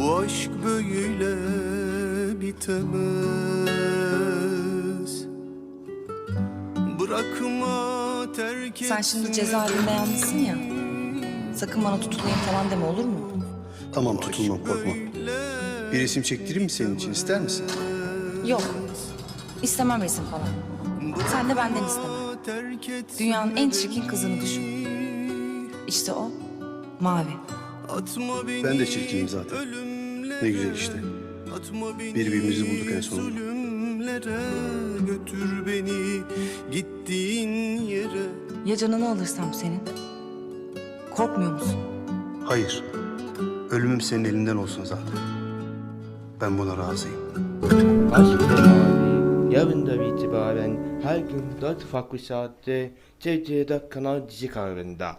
Bu aşk böyle bitemez Bırakma terk Sen şimdi cezaevinde yalnızsın ya. Sakın bana tutuklayın falan deme olur mu? Tamam tutulma korkma. Bir resim çektireyim mi senin için ister misin? Yok. İstemem resim falan. Sen de benden isteme. Dünyanın en çirkin kızını düşün. İşte o. Mavi. Atma beni Ben de çirkinim zaten. Ne güzel işte. Atma beni Birbirimizi bulduk en sonunda. Zulümlere götür beni gittiğin yere Ya canını alırsam senin? Korkmuyor musun? Hayır. Ölümüm senin elinden olsun zaten. Ben buna razıyım. Aşk ve Mavi yarından itibaren her gün 4 farklı saatte TC'de Kanal Dizi kanalında.